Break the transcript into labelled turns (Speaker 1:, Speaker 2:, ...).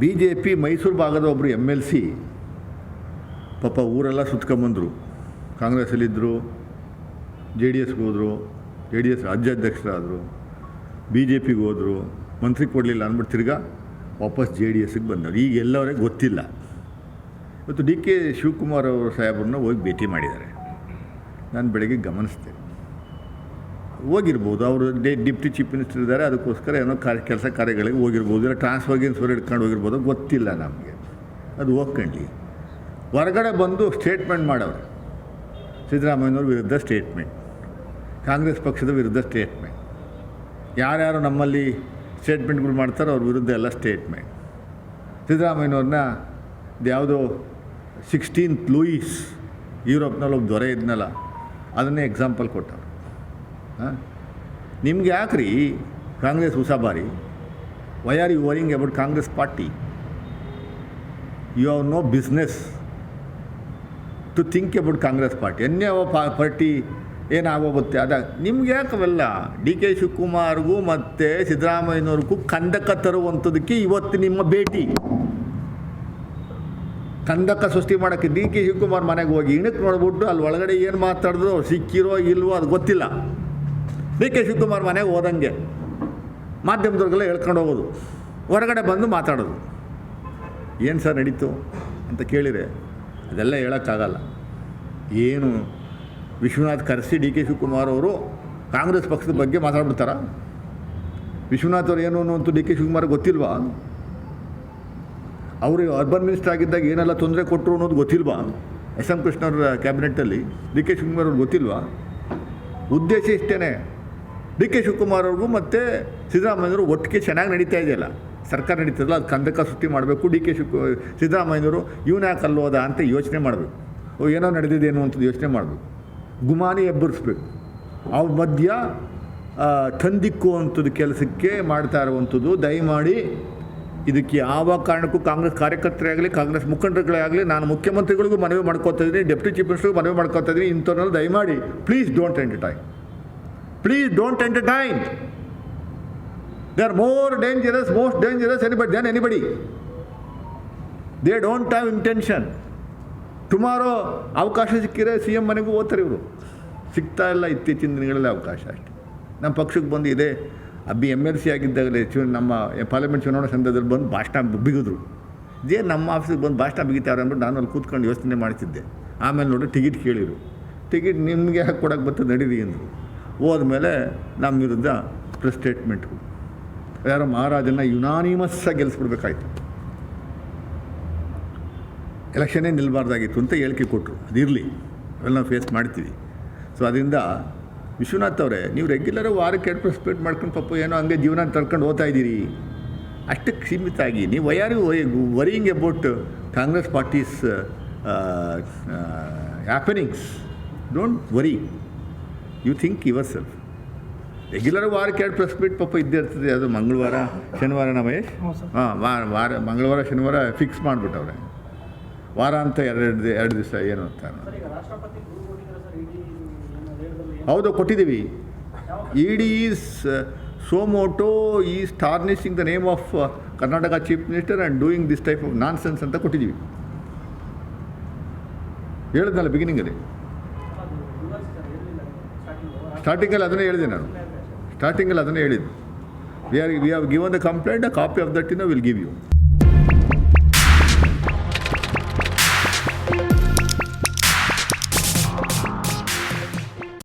Speaker 1: B J P Mysuru ಭಾಗದ ಒಬ್ಬರು M L C. ಪಾಪ ಊರೆಲ್ಲ ಸುತ್ಕೊಂಬಂದರು ಕಾಂಗ್ರೆಸ್ಸಲ್ಲಿದ್ದರು ಜೆ ಡಿ ಎಸ್ಗೆ ಹೋದರು, ಜೆ ಡಿ ಎಸ್ ರಾಜ್ಯಾಧ್ಯಕ್ಷರಾದರು ಬಿ ಜೆ ಪಿಗೆ ಹೋದರು, ಮಂತ್ರಿ ಕೊಡಲಿಲ್ಲ ಅಂದ್ಬಿಟ್ಟು ತಿರ್ಗಾ ವಾಪಸ್ ಜೆ ಡಿ ಎಸ್ಗೆ ಬಂದವರು ಈಗ ಎಲ್ಲವರಿಗೆ ಗೊತ್ತಿಲ್ಲ. ಇವತ್ತು ಡಿ ಕೆ ಶಿವಕುಮಾರ್ ಅವರು ಸಾಹೇಬ್ರನ್ನ ಹೋಗಿ ಭೇಟಿ ಮಾಡಿದ್ದಾರೆ. ನಾನು ಬೆಳಗ್ಗೆ ಗಮನಿಸಿದೆ. ಹೋಗಿರ್ಬೋದು. ಅವರು ಡೇ, ಡಿಪ್ಟಿ ಚೀಫ್ ಮಿನಿಸ್ಟರ್ ಇದ್ದಾರೆ, ಅದಕ್ಕೋಸ್ಕರ ಏನೋ ಕಾರ್ಯ, ಕೆಲಸ ಕಾರ್ಯಗಳಿಗೆ ಹೋಗಿರ್ಬೋದು. ಇಲ್ಲ, ಟ್ರಾನ್ಸ್ಫರ್ ಗಿನ್ಸ್ಫರ್ ಹಿಡ್ಕೊಂಡು ಹೋಗಿರ್ಬೋದು ಗೊತ್ತಿಲ್ಲ ನಮಗೆ. ಅದು ಹೋಗ್ಕೊಂಡು ಹೊರಗಡೆ ಬಂದು ಸ್ಟೇಟ್ಮೆಂಟ್ ಮಾಡೋರು. ಸಿದ್ದರಾಮಯ್ಯನವ್ರ ವಿರುದ್ಧ ಸ್ಟೇಟ್ಮೆಂಟ್. ಕಾಂಗ್ರೆಸ್ ಪಕ್ಷದ ವಿರುದ್ಧ ಸ್ಟೇಟ್ಮೆಂಟ್. ಯಾರ್ಯಾರು ನಮ್ಮಲ್ಲಿ ಸ್ಟೇಟ್ಮೆಂಟ್ಗಳು ಮಾಡ್ತಾರೋ ಅವ್ರ ವಿರುದ್ಧ ಎಲ್ಲ ಸ್ಟೇಟ್ಮೆಂಟ್. ಸಿದ್ದರಾಮಯ್ಯನವ್ರನ್ನ ಯಾವುದೋ ಸಿಕ್ಸ್ಟೀನ್ತ್ ಲೂಯಿಸ್ ಯುರೋಪ್ನಲ್ಲಿ ಒಬ್ಬ ದೊರೆ ಇದ್ನಲ್ಲ ಅದನ್ನೇ ಎಕ್ಸಾಂಪಲ್ ಕೊಟ್ಟವ್ರು. ಹಾಂ? ನಿಮ್ಗೆ ಯಾಕ್ರಿ Congress ಉಸಾಬಾರಿ why are you worrying about Congress party? You have no business to think about Congress party. ಎನ್ಯಾವ ಪಾ, ಪಾರ್ಟಿ ಏನಾಗೋಗುತ್ತೆ? ಅದ ನಿಮ್ಗೆ ಯಾಕವೆಲ್ಲ ಡಿ ಕೆ ಶಿವಕುಮಾರ್ಗೂ ಮತ್ತು ಸಿದ್ದರಾಮಯ್ಯನವ್ರಿಗೂ ಕಂದಕ ತರುವಂಥದ್ದಕ್ಕೆ ಇವತ್ತು ನಿಮ್ಮ ಭೇಟಿ. ಕಂದಕ ಸೃಷ್ಟಿ ಮಾಡೋಕ್ಕೆ ಡಿ ಕೆ ಶಿವಕುಮಾರ್ ಮನೆಗೆ ಹೋಗಿ ಇಣಕ್ಕೆ ನೋಡ್ಬಿಟ್ಟು ಅಲ್ಲಿ ಒಳಗಡೆ ಏನು ಮಾತಾಡಿದ್ರು, ಸಿಕ್ಕಿರೋ ಇಲ್ವೋ ಅದು ಗೊತ್ತಿಲ್ಲ. ಡಿ ಕೆ ಶಿವಕುಮಾರ್ ಮನೆಗೆ ಹೋದಂಗೆ ಮಾಧ್ಯಮದವ್ರಿಗೆಲ್ಲ ಹೇಳ್ಕೊಂಡು ಹೋಗೋದು. ಹೊರಗಡೆ ಬಂದು ಮಾತಾಡೋದು. ಏನು ಸರ್ ನಡೀತು ಅಂತ ಕೇಳಿದರೆ ಅದೆಲ್ಲ ಹೇಳೋಕ್ಕಾಗಲ್ಲ. ಏನು ವಿಶ್ವನಾಥ್ ಕರೆಸಿ ಡಿ ಕೆ ಶಿವಕುಮಾರ್ ಅವರು ಕಾಂಗ್ರೆಸ್ ಪಕ್ಷದ ಬಗ್ಗೆ ಮಾತಾಡ್ಬಿಡ್ತಾರ? ವಿಶ್ವನಾಥ್ ಅವರು ಏನು ಅಂತೂ ಡಿ ಕೆ ಶಿವಕುಮಾರ್ ಗೊತ್ತಿಲ್ವಾ? ಅವರು ಅರ್ಬನ್ ಮಿನಿಸ್ಟರ್ ಆಗಿದ್ದಾಗ ಏನೆಲ್ಲ ತೊಂದರೆ ಕೊಟ್ಟರು ಅನ್ನೋದು ಗೊತ್ತಿಲ್ವಾ? ಎಸ್ ಎಂ ಕೃಷ್ಣವ್ರ ಕ್ಯಾಬಿನೆಟ್ಟಲ್ಲಿ ಡಿ ಕೆ ಶಿವಕುಮಾರ್ ಅವ್ರಿಗೆ ಗೊತ್ತಿಲ್ವಾ? ಉದ್ದೇಶ ಇಷ್ಟೇ ಡಿ ಕೆ ಶಿವಕುಮಾರ್ ಅವ್ರಿಗೂ ಮತ್ತು ಸಿದ್ದರಾಮಯ್ಯವರು ಒಟ್ಟಿಗೆ ಚೆನ್ನಾಗಿ ನಡೀತಾ ಇದೆಯಲ್ಲ. ಸರ್ಕಾರ ನಡೀತದಲ್ಲ, ಅದು ಕಂದಕ ಸುತ್ತಿ ಮಾಡಬೇಕು, ಡಿ ಕೆ ಶಿವ ಸಿದ್ದರಾಮಯ್ಯವರು ಇವನ ಯಾಕೆ ಅಲ್ಲೋದ ಅಂತ ಯೋಚನೆ ಮಾಡಬೇಕು. ಏನೋ ನಡೆದಿದೆ ಅನ್ನುವಂಥದ್ದು ಯೋಚನೆ ಮಾಡಬೇಕು. ಗುಮಾನಿ ಎಬ್ಬರಿಸ್ಬೇಕು. ಅವ್ರ ಮಧ್ಯ ತಂದಿಕ್ಕು ಅಂಥದ್ದು ಕೆಲಸಕ್ಕೆ ಮಾಡ್ತಾ ಇರುವಂಥದ್ದು, ದಯಮಾಡಿ ಇದಕ್ಕೆ ಯಾವ ಕಾರಣಕ್ಕೂ ಕಾಂಗ್ರೆಸ್ ಕಾರ್ಯಕರ್ತರೇ ಆಗಲಿ, ಕಾಂಗ್ರೆಸ್ ಮುಖಂಡರುಗಳೇ ಆಗಲಿ, ನಾನು ಮುಖ್ಯಮಂತ್ರಿಗಳಿಗೂ ಮನವಿ ಮಾಡ್ಕೋತಾ ಇದ್ದೀನಿ ಡೆಪ್ಯೂಟಿ ಚೀಫ್ ಮಿನಿಸ್ಟರ್ಗೂ ಮನವಿ ಮಾಡ್ಕೋತಾ ಇದ್ದೀನಿ, ಇಂಥವ್ರನ್ನೆಲ್ಲ ದಯಮಾಡಿ, please don't entertain. Please don't entertain. They are more dangerous most dangerous anybody, than anybody. They don't have intention tomorrow ಅವಕಾಶ ಸಿಕ್ಕಿದ್ರೆ ಸಿ ಎಂ ಮನೆಗೂ ಓದ್ತಾರೆ ಇವರು ಸಿಗ್ತಾ ಇಲ್ಲ ಇತ್ತೀಚಿನ ದಿನಗಳಲ್ಲಿ ಅವಕಾಶ ಅಷ್ಟೆ ನಮ್ಮ ಪಕ್ಷಕ್ಕೆ ಬಂದು ಇದೆ ಅಬ್ಬಿ ಎಂ ಎಲ್ ಸಿ ಆಗಿದ್ದಾಗಲೇ ಚು ನಮ್ಮ ಪಾರ್ಲಿಮೆಂಟ್ ಚುನಾವಣಾ ಸಂದರ್ಭದಲ್ಲಿ ಬಂದು ಭಾಷಣ ಬಿಗಿದ್ರು. ಇದೇ ನಮ್ಮ ಆಫೀಸಿಗೆ ಬಂದು ಭಾಷಣ ಬಿಗಿತಾರೆ ಅಂದ್ಬಿಟ್ಟು ನಾನು ಅಲ್ಲಿ ಕೂತ್ಕೊಂಡು ಯೋಚನೆ ಮಾಡ್ತಿದ್ದೆ. ಆಮೇಲೆ ನೋಡಿ ಟಿಕೆಟ್ ಕೇಳಿರು. ಟಿಕೆಟ್ ನಿಮಗೆ ಹಾಕಿ ಕೊಡೋಕೆ ಬರ್ತದೆ ನಡೀರಿ ಅಂದರು. ಹೋದ್ಮೇಲೆ ನಮ್ಮ ವಿರುದ್ಧ ಪ್ರೆಸ್ ಸ್ಟೇಟ್ಮೆಂಟು ಯಾರೋ ಮಹಾರಾಜನ ಯುನಾನಿಮಸ್ಸಾಗಿ ಗೆಲ್ಲಿಸ್ಬಿಡ್ಬೇಕಾಯ್ತು ಎಲೆಕ್ಷನ್ನೇ ನಿಲ್ಲಬಾರ್ದಾಗಿತ್ತು ಅಂತ ಹೇಳಿಕೆ ಕೊಟ್ಟರು ಅದಿರಲಿ ಅವೆಲ್ಲ ನಾವು ಫೇಸ್ ಮಾಡ್ತೀವಿ. ಸೊ ಅದರಿಂದ ವಿಶ್ವನಾಥ್ ಅವರೇ, ನೀವು ರೆಗ್ಯುಲರ್ ವಾರಕ್ಕೆ ಎರಡು ಪ್ರೆಸ್ಪೇಟ್ ಮಾಡ್ಕೊಂಡು ಪಾಪ ಏನೋ ಹಂಗೆ ಜೀವನ ತಳ್ಕೊಂಡು ಹೋಗ್ತಾ ಇದ್ದೀರಿ. ಅಷ್ಟಕ್ಕೆ ಸೀಮಿತ ಆಗಿ. ನೀವು why are worrying about Congress party's happenings don't worry you think yourself regular ವಾರಕ್ಕೆ ಎರಡು ಪ್ರೆಸ್ ಮೀಟ್ ಪಾಪ ಇದ್ದೇ ಇರ್ತದೆ. ಅದು ಮಂಗಳವಾರ ಶನಿವಾರ ಮಹೇಶ್? ಹಾಂ ವಾರ ವಾರ ಮಂಗಳವಾರ ಶನಿವಾರ ಫಿಕ್ಸ್ ಮಾಡಿಬಿಟ್ಟವ್ರೆ. ವಾರ ಅಂತ ಎರಡು ಎರಡು ದಿವಸ ಏನು ಅಂತ. ಹೌದು ಕೊಟ್ಟಿದ್ದೀವಿ. E D is suo motu is tarnishing the name of Karnataka chief minister and doing this type of nonsense ಅಂತ ಕೊಟ್ಟಿದ್ದೀವಿ. ಹೇಳಿದ್ನಲ್ಲ ಬಿಗಿನಿಂಗಲ್ಲಿ
Speaker 2: ಅದು ವಿವರಿಸಿ ಸರ್ ಇರಲಿಲ್ಲ ಸ್ಟಾರ್ಟಿಂಗ್
Speaker 1: ಸ್ಟಾರ್ಟಿಂಗಲ್ಲಿ ಅದನ್ನೇ ಹೇಳಿದೆ ನಾನು. ಸ್ಟಾರ್ಟಿಂಗಲ್ಲಿ ಅದನ್ನೇ ಹೇಳಿದ್ದು. We are we have given the complaint a copy of that in will give you